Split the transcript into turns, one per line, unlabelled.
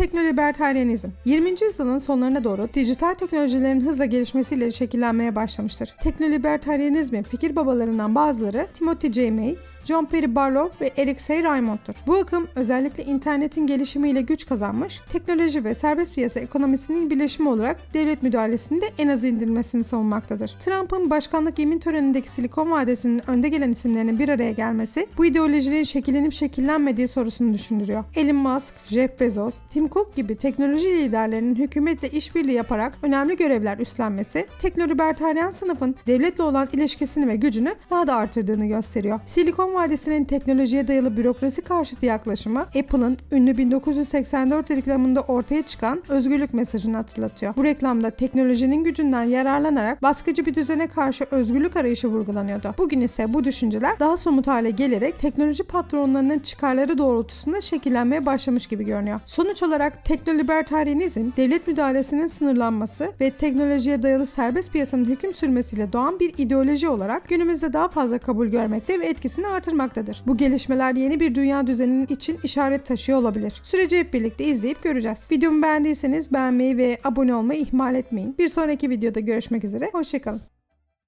Teknolibertaryenizm 20. yüzyılın sonlarına doğru dijital teknolojilerin hızla gelişmesiyle şekillenmeye başlamıştır. Teknolibertaryenizmin fikir babalarından bazıları Timothy J. May, John Perry Barlow ve Alexey Raymond'tur. Bu akım özellikle internetin gelişimiyle güç kazanmış, teknoloji ve serbest piyasa ekonomisinin birleşimi olarak devlet müdahalesinde en az indirilmesini savunmaktadır. Trump'ın başkanlık yemin törenindeki Silikon Vadisi'nin önde gelen isimlerinin bir araya gelmesi bu ideolojinin şekillenip şekillenmediği sorusunu düşündürüyor. Elon Musk, Jeff Bezos, Tim Cook gibi teknoloji liderlerinin hükümetle işbirliği yaparak önemli görevler üstlenmesi, teknolibertaryen sınıfın devletle olan ilişkisini ve gücünü daha da artırdığını gösteriyor. Silikon Vadisi'nin teknolojiye dayalı bürokrasi karşıtı yaklaşımı Apple'ın ünlü 1984 reklamında ortaya çıkan özgürlük mesajını hatırlatıyor. Bu reklamda teknolojinin gücünden yararlanarak baskıcı bir düzene karşı özgürlük arayışı vurgulanıyordu. Bugün ise bu düşünceler daha somut hale gelerek teknoloji patronlarının çıkarları doğrultusunda şekillenmeye başlamış gibi görünüyor. Sonuç olarak teknolibertaryenizm, devlet müdahalesinin sınırlanması ve teknolojiye dayalı serbest piyasanın hüküm sürmesiyle doğan bir ideoloji olarak günümüzde daha fazla kabul görmekte ve etkisini artırmaktadır. Bu gelişmeler yeni bir dünya düzeninin için işaret taşıyor olabilir. Süreci hep birlikte izleyip göreceğiz. Videomu beğendiyseniz beğenmeyi ve abone olmayı ihmal etmeyin. Bir sonraki videoda görüşmek üzere. Hoşçakalın.